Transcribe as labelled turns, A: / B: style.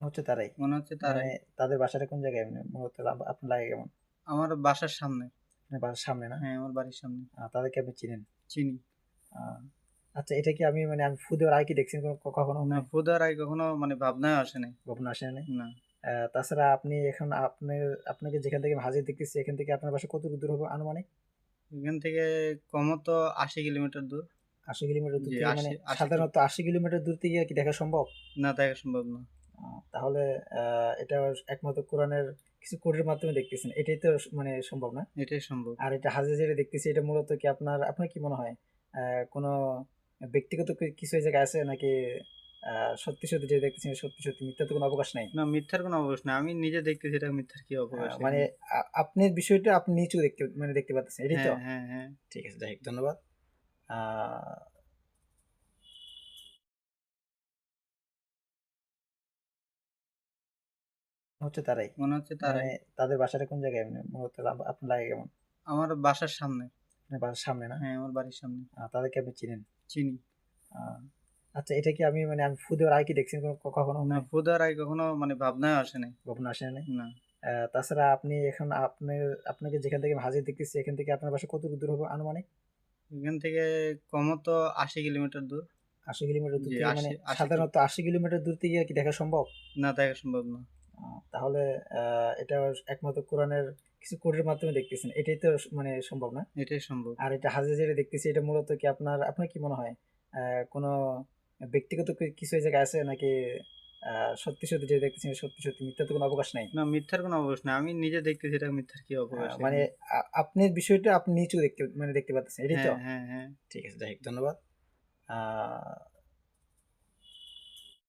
A: হচ্ছে তারাই।
B: মনে হচ্ছে তারাই।
A: মানে তাদের বাসাটা কোন জায়গায়? মানে মূলত আপনার লাগে কেমন?
B: আমার বাসার সামনে।
A: বাসার সামনে না?
B: হ্যাঁ আমার বাড়ির সামনে।
A: তাদেরকে আপনি চিনেন?
B: চিনি।
A: আচ্ছা এটা কি আমি মানে আমি ফু দেওয়ার আগে কি দেখছেন কখনো?
B: না ফুদার আগে কখনো মানে ভাবনায় আসে নাই।
A: গোপন আসে নাই?
B: না।
A: তাছাড়া আপনি এখন আপনার আপনাকে যেখান থেকে হাজির দেখতেছি এখান থেকে আপনার বাসা কত দূর হবে আনুমানিক?
B: এখান থেকে কমত আশি কিলোমিটার দূর।
A: আশি কিলোমিটার দূর মানে
B: 80 80
A: সাধারণত আশি কিলোমিটার দূর থেকে কি দেখা সম্ভব?
B: না দেখা সম্ভব না।
A: তাহলে এটা একমাত্র কোরআনের কিছু কোডের মাধ্যমে দেখতেছেন। এটাই তো মানে সম্ভব না?
B: এটাই সম্ভব।
A: আর এটা হাজির যেটা দেখতেছি এটা মূলত কি আপনার আপনার কি মনে হয়? কোনো ব্যক্তিগত কিছু এই জায়গায় আছে নাকি সত্যি সত্যি যে দেখতেছেন সত্যি সত্যি মিথ্যা তো কোনো অবকাশ নাই?
B: না মিথ্যার কোনো অবকাশ নেই। আমি নিজে দেখতেছি এটা মিথ্যার কি অবকাশ
A: মানে আ- আপনার বিষয়টা আপনি নিচু দেখতে মানে দেখতে পাচ্ছেন এটাই তো?
B: হ্যাঁ হ্যাঁ হ্যাঁ।
A: ঠিক আছে যাই ধন্যবাদ। হচ্ছে তারাই।
B: মনে হচ্ছে তারাই।
A: মানে তাদের বাসাটা কোন জায়গায়? মানে মূলত আপনার লাগে কেমন?
B: আমার বাসার সামনে।
A: বাসার সামনে না?
B: হ্যাঁ আমার বাড়ির সামনে।
A: তাদেরকে আপনি চিনেন?
B: চিনি।
A: আচ্ছা এটা কি আমি মানে আমি ফু দেওয়ার আগে কি দেখছেন কখনো?
B: না ফুদার আগে কখনো মানে ভাবনায় আসে নাই।
A: গোপন আসে নাই?
B: না।
A: তাছাড়া আপনি এখন আপনার আপনাকে যেখান থেকে হাজির দেখতেছি এখান থেকে আপনার বাসা কত দূর হবে আনুমানিক?
B: এখান থেকে কমত আশি কিলোমিটার দূর।
A: আশি কিলোমিটার দূর মানে
B: 80 80
A: সাধারণত আশি কিলোমিটার দূর থেকে কি দেখা সম্ভব?
B: না দেখা সম্ভব না।
A: তাহলে এটা একমাত্র কোরআনের কিছু কোডের মাধ্যমে দেখতেছেন। এটাই তো মানে সম্ভব না?
B: এটাই সম্ভব।
A: আর এটা হাজির যেটা দেখতেছি এটা মূলত কি আপনার আপনার কি মনে হয়? কোনো ব্যক্তিগত কিছু এই জায়গায় আছে নাকি সত্যি সত্যি যে দেখতেছেন সত্যি সত্যি মিথ্যা তো কোনো অবকাশ নাই?
B: না মিথ্যার কোনো অবকাশ নেই। আমি নিজে দেখতেছি এটা মিথ্যার কি অবকাশ
A: মানে আ- আপনার বিষয়টা আপনি নিচু দেখতে মানে দেখতে পাচ্ছেন এটাই তো?
B: হ্যাঁ হ্যাঁ হ্যাঁ।
A: ঠিক আছে যাই ধন্যবাদ। আহ,